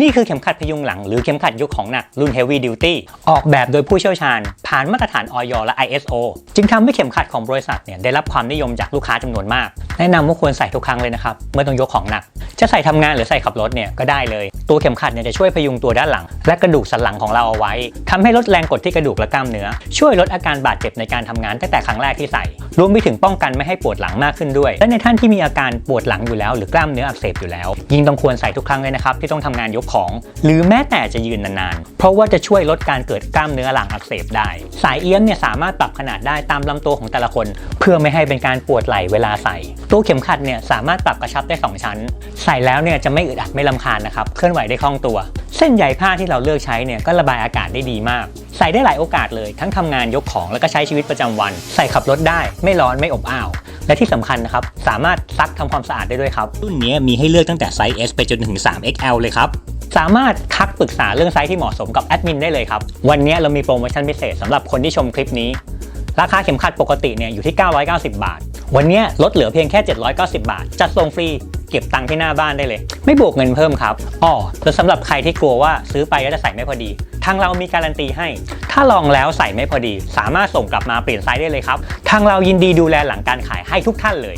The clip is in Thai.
นี่คือเข็มขัดพยุงหลังหรือเข็มขัดยกของหนักรุ่น Heavy Duty ออกแบบโดยผู้เชี่ยวชาญ ผ่านมาตรฐานออยและ ISO จึงทำให้เข็มขัดของบริษัทเนี่ยได้รับความนิยมจากลูกค้าจำนวนมาก แนะนำว่าควรใส่ทุกครั้งเลยนะครับ เมื่อต้องยกของหนัก จะใส่ทำงานหรือใส่ขับรถเนี่ยก็ได้เลย ตัวเข็มขัดเนี่ยจะช่วยพยุงตัวด้านหลัง และกระดูกสันหลังของเราเอาไว้ทำให้ลดแรงกดที่กระดูกและกล้ามเนื้อ ช่วยลดอาการบาดเจ็บในการทำงานตั้งแต่ครั้งแรกที่ใส่ รวมไปถึงป้องกันไม่ให้ปวดหลังมากขึ้นด้วย และในท่านที่มีอาการปวดหลังอยู่แล้ว หรือกล้ามเนื้ออักเสบอยู่แล้ว ยิ่งต้องควรใส่ทุกครั้งเลยนะครับที่ต้องทำงานยกของ หรือแม้แต่จะยืนนานๆ เพราะว่าจะช่วยลดการเกิดกล้ามเนื้อหลังอักเสบได้ สายเอี้ยมเนี่ยสามารถปรับขนาดได้ตามลำตัวของแต่ละคน เพื่อไม่ให้เป็นการปวดไหล่เวลาใส่ ตัวเข็มขัดเนี่ยสามารถปรับกระชับได้สองชั้น ใส่แล้วเนี่ยจะไม่อึดอัดไม่ลำคาญนะครับเคลื่อนไหวได้คล่องตัว เส้นใยผ้าที่เราเลือกใช้เนี่ยก็ระบายอากาศได้ดีมาก ใส่ได้หลายโอกาสเลย ทั้งทำงานยกของแล้วก็ใช้ชีวิตประจำวัน ใส่ขับรถได้ไม่ร้อนไม่อบอ้าวและที่สำคัญนะครับ สามารถซักทำความสะอาดได้ด้วยครับ รุ่นนี้มีให้เลือกตั้งแต่ไซส์ S ไปจนถึง 3XL เลยครับ สามารถทักปรึกษาเรื่องไซส์ที่เหมาะสมกับแอดมินได้เลยครับ วันนี้เรามีโปรโมชั่นพิเศษสำหรับคนที่ชมคลิปนี้ ราคาเข็มขัดปกติเนี่ยอยู่ที่ 990 บาท วันนี้ลดเหลือเพียงแค่ 790 บาท จัดส่งฟรีเก็บตังค์ที่หน้าบ้านได้เลย ไม่บวกเงินเพิ่มครับอ้อแล้วสำหรับใครที่กลัวว่าซื้อไปแล้วจะใส่ไม่พอดี ทางเรามีการันตีให้ ถ้าลองแล้วใส่ไม่พอดี สามารถส่งกลับมาเปลี่ยนไซส์ได้เลยครับ ทางเรายินดีดูแลหลังการขายให้ทุกท่านเลย